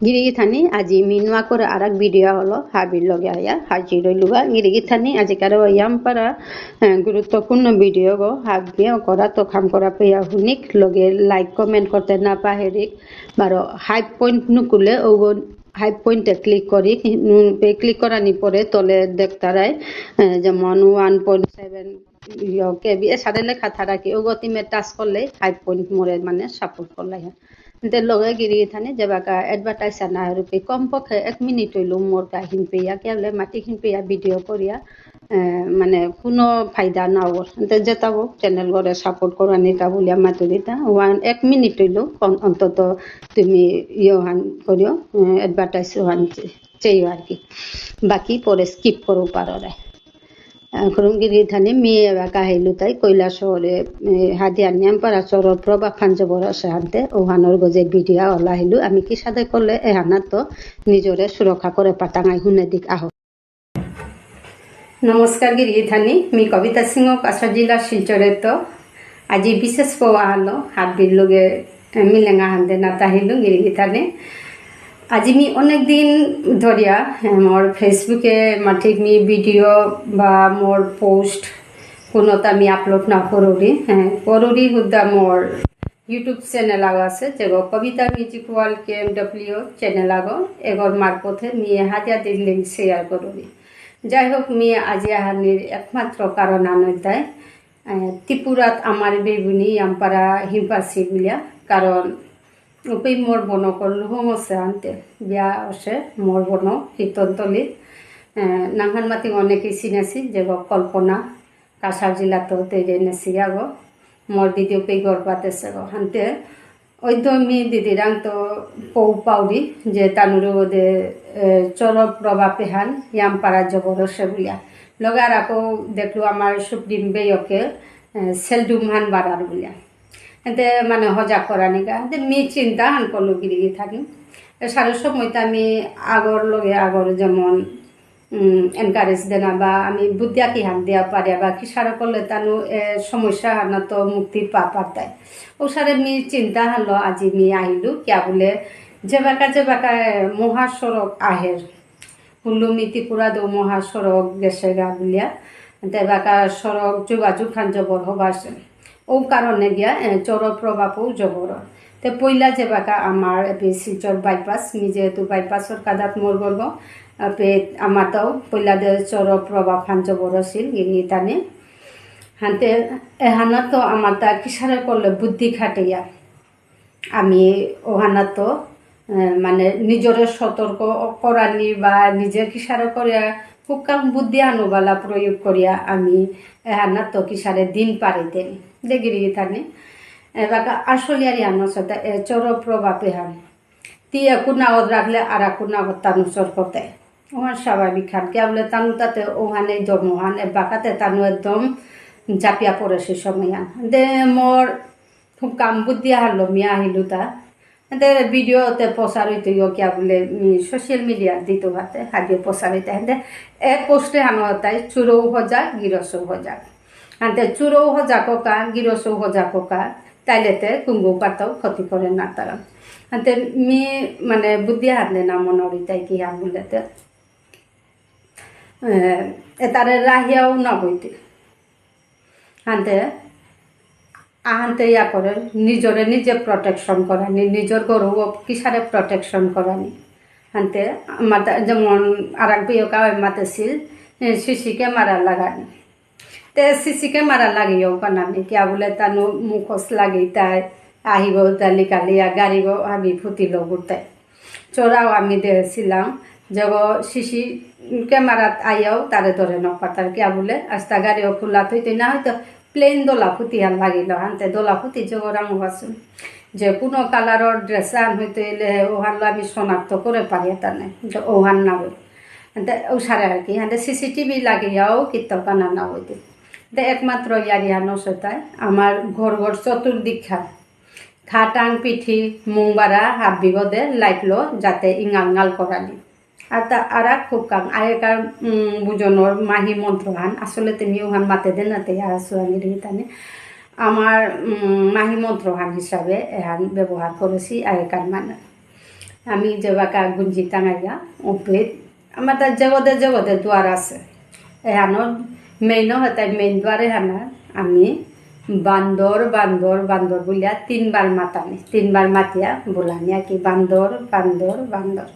গিরিগি Thani আজি মিনুয়া করে আর এক ভিডিও হলো হাবির লগে আয়া। হাজি রইলুগা গিরিগি থানি আজি কারও ইয়াম পারা হ্যাঁ, গুরুত্বপূর্ণ ভিডিও গো। হাবিয়ে করা তো খাম করা পেয়া শুনিক লগে লাইক কমেন্ট করতে না পাহেরিক বারো হাই পয়েন্ট নুকুলে ওগো হাই পয়েন্টে ক্লিক করি। ক্লিক করানি পরে তলে দেখতারাই যেমন ওয়ান পয়েন্ট সেভেন সাড়ে লেখা থাকি ওগো তিমে টাচ করলে হাই পয়েন্ট মোরে মানে সাপোর্ট করলে তে লগে গিরি থানে যেবাকা এডভার্টাইজ আনা রূপে কমপক্ষে এক মিনিট হইল মোর কা হিন পেয়া কেবলে মাটি হিন পেয়া ভিডিও করিয়া মানে কোনো ফায়দা না ওর যেতাবো চ্যানেল করে সাপোর্ট করা নিতা বলিয়া মাতুরিতা ওয়ান এক মিনিট হইল অন্তত তুমি ইয়ে হান করিও এডভার্টাইজ হান চেয়েও আর কি বাকি পরে স্কিপ করো পারো খুরুঙ্গিরি থানে মেয়ে এলাকা হাইলু তাই কৈলা শহরে হাদিয়া নিয়াম পারা চর প্রবা ফাঞ্জবর সেহান্তে ওহানোর গজে বিডিয়া ওলা হাইলু আমি কি সাদে করলে এহানা তো নিজরে সুরক্ষা করে পাতাঙাই হুনে দিক আহ নমস্কার গিরি থানি, মি কবিতা সিংহ কাছা জিলা শিলচরে তো। আজি বিশেষ পাওয়া হলো হাত বিল লগে মিলেঙা হান্দে না তাহিলু গিরি থানে। আজি মি অনেক দিন ধরিয়া মোর ফেসবুকে মাঠে মি ভিডিও বা মোর পোস্ট কোনোটা আমি আপলোড না করুরি হ্যাঁ করুরি হুদা মোর ইউটিউব চ্যানেল আগো আছে, যেগো Kobita music world K M W channel আগো, এগর মারপথে মিয়ে হাজার দিন লিঙ্ক শেয়ার করুরি যাই হোক মিয়ে আজি আহানির একমাত্র কারণ আনদায় ত্রিপুরাত আমার বেগুনি আমপারা হিমপাসি বুলিয়া কারণ উপি মোর বনকল হুম আছে আনতে। বিয়া আছে মোর বন শীতলতলিত নাংহান মাতি অনেকেই চিনাছি যে কল্পনা। কাছাৰ জিলাতো তেৰে নেছি আগো মোর দিদি উপি গর্বাতেছে গো। হান্তে ওইতো মি দিদিরাং তো পৌ পাউরি যে তানুরু দে চর প্রভা পেহান, ইয়াম পাড়া জবরসে বুলিয়া। লগার আকৌ দেখল আমার সুপ্রিম বেয়কে সেলডুমহান বাড়ার বুলিয়া। এতে মানে সজাগ করা নিকা এতে মি চিন্তা হান করল গিরি থাকি। সারা সময়টা আমি আগর লগে আগর যেমন এনকারেজ দেনা বা আমি বুদ্ধিয়া কি হান দেওয়া পারে বা কি সারা করলে তানু সমস্যা হানা তো মুক্তি পা পারতায় ও সারে মি চিন্তা হালো আজি মি আহিলো, কিয়া বলে যে বাকা যে বাকা মহাসড়ক আহের। হুলুমি ত্রিপুরা দৌ মহাসড়ক গেছে গা বুলিয়া। বাকা সড়ক যোগাযোগ খান জবর হবাছে ও কারণে গিয়া চর প্রভাবও জবর তে পইলা যে বাকা আমার শিলচর বাইপাস মি যেহেতু বাইপাসর কাদাত মোর গর্ব পে আমার তাও পইলা দে চর প্রভাব হান জবর আছিল গিনি টানে হানতে এহানা তো আমার তা কিসারে করলে বুদ্ধি খাটিয়া আমি ওহানা তো মানে নিজরে সতর্ক করানি বা নিজের কিসারে করিয়া খুব বুদ্ধি আনুবালা প্রয়োগ করিয়া আমি এহানা তো কিসারে দিন পারিতেন দেগিরি থানে এবার আসলিয়ারি আনো সাথে চর প্রভাবে হান। তি কুনাগত রাখলে আর কুনাগত তানু চর করতে। ওহান স্বাভাবিক খান কে বলে তানু তাতে ওহানে ধর্মহান বাকাতে তানু একদম জাপিয়া পড়ে সে সময় দে মোর খুব কাম বুদ্ধি হারলো মিয়া আহিলো তা। ভিডিওতে প্রচারিত কিয়া বলে সোশ্যাল মিডিয়া দিত হাতে হাজিও প্রচারিত হেঁতে এক পোস্টে হানো তাই চুরৌ হজাক গিরসৌ হজাক হাতে চুরৌ হজা কোকা গিরসৌ হজা কোকা তাইলেতে কুঙ্গু পাতাও ক্ষতি করে না তারা হাতে মি মানে বুদ্ধি হাতলে না মনরি তাই কি হাম বলেতে এতারে রাহিয়াও না বইতে হাতে আহান্তে ইয়া করে, নিজরে নিজে প্রটেকশন করানি, নিজের গরু কিসারে প্রটেকশন করানি। হান্তে মাতা, যেমন আর এক বিয়কা মাতেছিল সিসি ক্যামেরা লাগানি। তে সিসি ক্যামেরা লাগিও বানানি কিয়া বলে তানো মুখোশ লাগি তাই আহিব দালি কালিয়া গাড়ি গো আমি ফুটিল গোটাই চোরাও আমি দেখছিলাম যে সিসি ক্যামেরাত আইয়াও তারে ধরে নপাতার কিয়া বলে, আস্তা গাড়িও খোলা থইতে না হয়তো প্লেন দোলা ফুটি হান লাগিল হানতে, দোলা ফুটি জগরাং আছো যে কোনো কালাৰৰ ড্ৰেছ আন হইতে এলে ওহান আমি শনাক্ত করে পারি তানে, যে ওহান না হই হানতে ওসারে আর কি, হানতে সিসিটিভি লাগিয়াও কীর্তন কানা না হইতে দে একমাত্র ইয়ারি হানো সেটাই আমার ঘর ঘর চতুর্দিক খা খাটাং পিঠি মুংবারা হাত বিগদে লাইটলো যাতে ইঙাল করানি আর তা, আর খুব কাম। আগেকার বুজনের মাহি মন্ত্রহান আসলে তুমি ওহান মাতে দেন না তাই আসো আমি তানে। আমার মাহি মন্ত্রহান হিসাবে এহান ব্যবহার করেছি আগেকার মানে। আমি যে বাকা গুঞ্জি টাঙাইয়া উপে আমার তার জগতে জগতে দুয়ার আছে। এহানোর মেইন হতাই মেইন দুয়ারে হানা আমি বান্দর বান্দর বান্দর বলিয়া তিনবার মাতানি। তিনবার মাতিয়া বলানি আর কি বান্দর বান্দর বান্দর।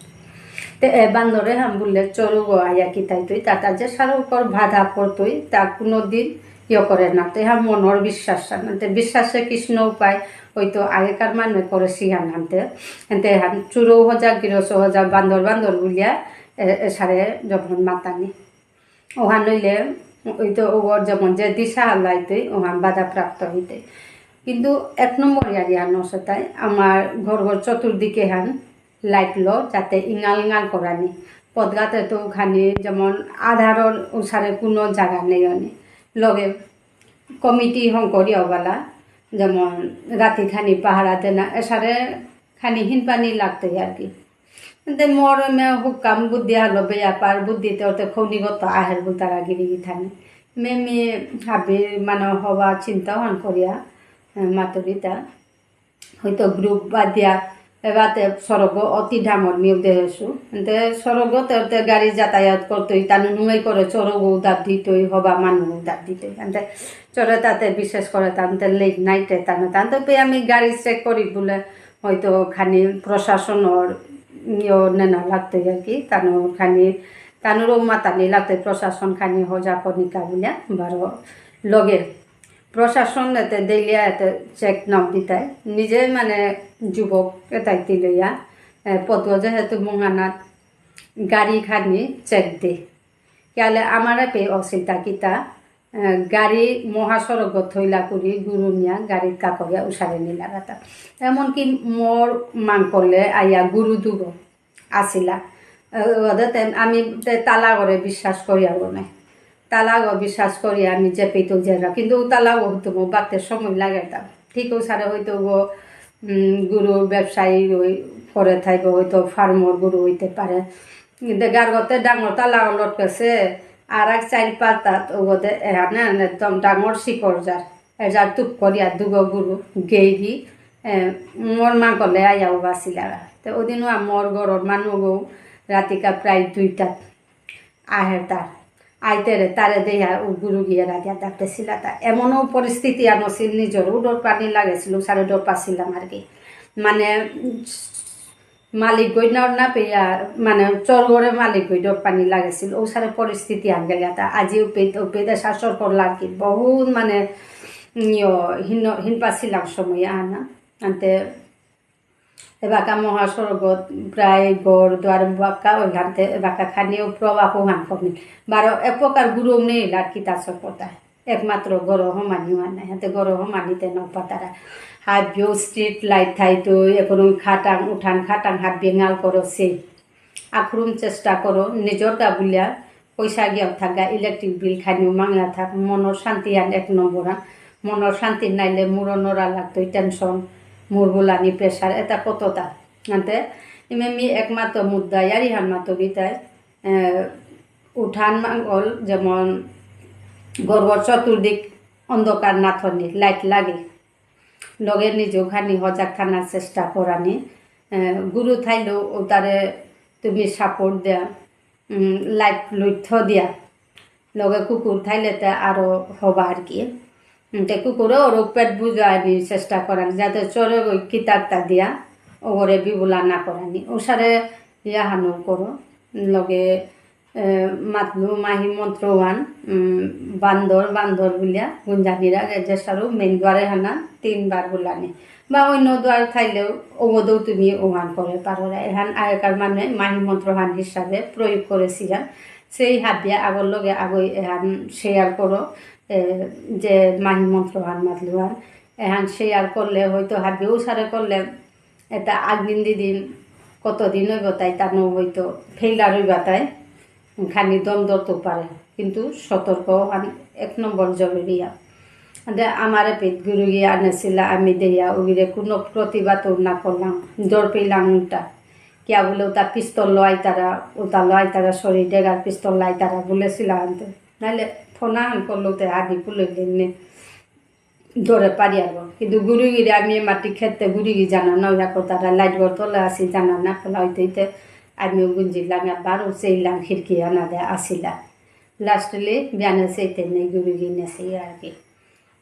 বান্দরে হাম বললে চরু আয়া কি তাই তুই? তাতা যে সার উপর বাধা পড়তই তা কোনো দিন ইয়ে করে না। তো হ্যাঁ মনের বিশ্বাস না। বিশ্বাসে কৃষ্ণ উপায় হয়তো আগেকার মানুহে করে সিহান আনতে এতে হান চুরো হজা, গিরস হজা, বান্দর বান্দর বলিয়া সারে যখন মাতানি ওহান নইলে ওই তো ওর যেমন যে দিশা হালাইতে ওহান বাধা প্রাপ্ত হইতে। কিন্তু এক নম্বর ইয়ারিয়া নসতায় আমার ঘর ঘর চতুর্দিকে হান লাইট লো, যাতে ইঙাল ইঙাল করানি পদগাতে তো ওখানে যেমন আধারর ওসারে কোনো জায়গা নেই অনে লগে কমিটি হংকরিয়াওয়ালা যেমন রাতি খানি পাহারা দেনা এসারে খানি হিন পানি লাগতে আর কি। কিন্তু মোর মে হুকাম বুদ্ধি হালো বেয়াপার বুদ্ধিতে ওতে খৌনিগত আহের বুতারা গিরি থানে মে মে হাবি মানে হওয়া চিন্তা হন করিয়া মাতরিতা হয়তো গ্রুপ বাদ দিয়া এবাতে সড়ক অতি ডাঙর মিউ দেহেছো এতে সড়ক তেতে গাড়ি যাতায়াত করতই, তানু নুমাই করে চরগ উদার দিতই, হবা মানুহ উদার দিতই। এতে চরে তাতে বিশেষ করে তানতে লেট নাইটে তানে, তানতে পে আমি গাড়ি চেক করি বলে, হয়তো খানি প্রশাসনের ইয়ে নেনা লাগতে আর কি তানোর খানি, তানোরও মাতানি লাগতে প্রশাসন খানি হজা কনিকা বলে, বারো লগে প্রশাসন এতে দেলিয়া এতে চেক নাও দিতাই নিজে মানে যুবক এটাইতে লইয়া পত যেহেতু মহানাত গাড়ি খানি চেক দে কেলে আমারে পে অচিন্তা কিতা গাড়ি মহাসড়ক থইলা করি গুরু নিয়া গাড়ির কাকরিয়া উষারে নিলা গাতা এমনকি মোর মান করলে আইয়া গুরু দুব আসিলা আমি তালা করে বিশ্বাস করি আর নাই তালাগো বিশ্বাস করি আমি যে পেতো জেরা কিন্তু তালাগো হইতো মো বাড়তে সময় লাগে তা ঠিক সারে হয়তো গো গুরু ব্যবসায়ী ওই করে থাকবে হয়তো ফার্মর গুরু হইতে পারে। কিন্তু গারগতে ডাঙর তালা লটকেছে আর এক চার পাতাত ওগতে এখানে একদম ডাঙর শিকড় যার। এজার টুপ করিয়া দুগ গুরু গেইরি মোর মা কলে আইয়াও বাঁচিলা তো ওদিনও মোর ঘরের মানুহ গো রাতিকা প্রায় দুইটাত আহে তার। আইতেরে তারে দেয়া গুরু গিয়ে রাখিয়া ডাকতেছিল তা এমনও পরিস্থিতি আনছিল নিজেরও ডর পানি লাগেছিল সারে ডর পাচ্ছিলাম আর কি। মানে মালিক গই না পেয়া মানে চরগরে মালিক গই ডর পানি লাগেছিল ও সারে পরিস্থিতি আন গেলে তা। আজি উপে উপে শাসর করলা আর কি। বহুত মানে হিন হিন পাচ্ছিলাম সময় আনা আনতে এবাকা মহাসড়কত প্রায় গড় দুয়ার বাক্কা ওইখানতে এবাকা খানিও প্রবাহ হান কমি বারো এক প্রকার গুরু নেই আর কি তাসর পতায় একমাত্র গরো হমানি মানে হাতে গরো হমানিতে নপাতারা হাত বিও স্ট্রিট লাইট থাই তো এখন খাটাং, উঠান খাটাং, হাত বেঙাল করো সে আখরুম চেষ্টা করো নিজর গা বুলিয়া পয়সা গিয়া থাকা ইলেকট্রিক বিল খানিও মাংলা থাক মনের শান্তি আন এক নম্বর মনের শান্তি নাইলে মুড়ো নড়া লাগতোই টেনশন মুরগুলানি প্রেশার এটা কতটা আনতে ইমেমি একমাত্র মুদ্রা ইয়ারি হান মাত্র উঠান মাঙ্গল যেমন গর্বর চতুর্দিক অন্ধকার নাথনি, লাইট লাগে। লগে নিজেও খানি হজাক থানার চেষ্টা করানি গুরু থাইলেও তারে তুমি সাপোর্ট দেয়া লাইট লইথ দিয়া। লগে কুকুর থাইলে আরও হবা আর কি। তে কুকুরে ওর পেট বুঝানি চেষ্টা করানি যাতে চরে ওই কিতাবটা দিয়া ওরে বিবুলা না করানি ওসারে ইয়া হানু করো, লগে মাতলু মাহি মন্ত্রওয়ান বান্দর বান্দর বুলিয়া গুঞ্জানিরা রেজেসারু মেন দ্বারে হানা, তিনবার বুলানি বা অন্য দ্বার খাইলেও ওগদেও তুমি ওহান করে পারো এহান আগেকার মানে মাহি মন্ত্রহান হিসাবে প্রয়োগ করেছিলাম সেই হাত দিয়ে আগর লগে আগই এহান শেয়ার করো যে মাহি মন্ত্রহান মাতলুহান এহান শেয়ার করলে হয়তো হাবিও সারে করলে এটা আগদিন দিদিন কতদিন হইব তাই তানো হয়তো ফেইলার হইবা তাই। খানি দম ধরতে পারে, কিন্তু সতর্ক হান, এক নম্বর জরুরি আমারে পেট গুরু গিয়া আনেছিল আমি দেয়া, ওগিরে কোনো প্রতিবাদ না করলাম দর পেলাম উল্টা। কিয়া বলে ওটা পিস্তল লয় তারা, ওটা লয় তারা, শরীর ডেগার পিস্তল লয় তারা বলেছিল আনতে। নাহলে ফোনা আন করল তো আদি পুলে দিনে ধরে পারি আর কিন্তু গুড়িগিরে আমি মাটি খেতে গুড়ি গি জানা না ওরা তারা লাইট তলে আসি জানা না, ফেলা হইতে হইতে আমিও গুঞ্জিলাম আবার সেইলাম খিড়কি আনা দেয় আসিলা। লাস্টলি বিয়ানে সেইতে নেই গুড়ি গি নেছি আর কি।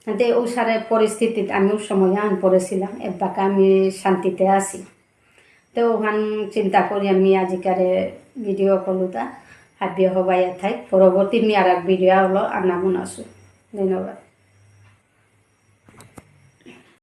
কিন্তু ও সারে পরিস্থিতিত আমিও সময় আন পড়েছিলাম এবাকে আমি শান্তিতে আছি তো ওখান চিন্তা করি আমি আজিকারে ভিডিও করল তা দিয়ে হবাই থাই পরবর্তী আমি আর এক ভিডিও হলো আর নামুন আসুন ধন্যবাদ।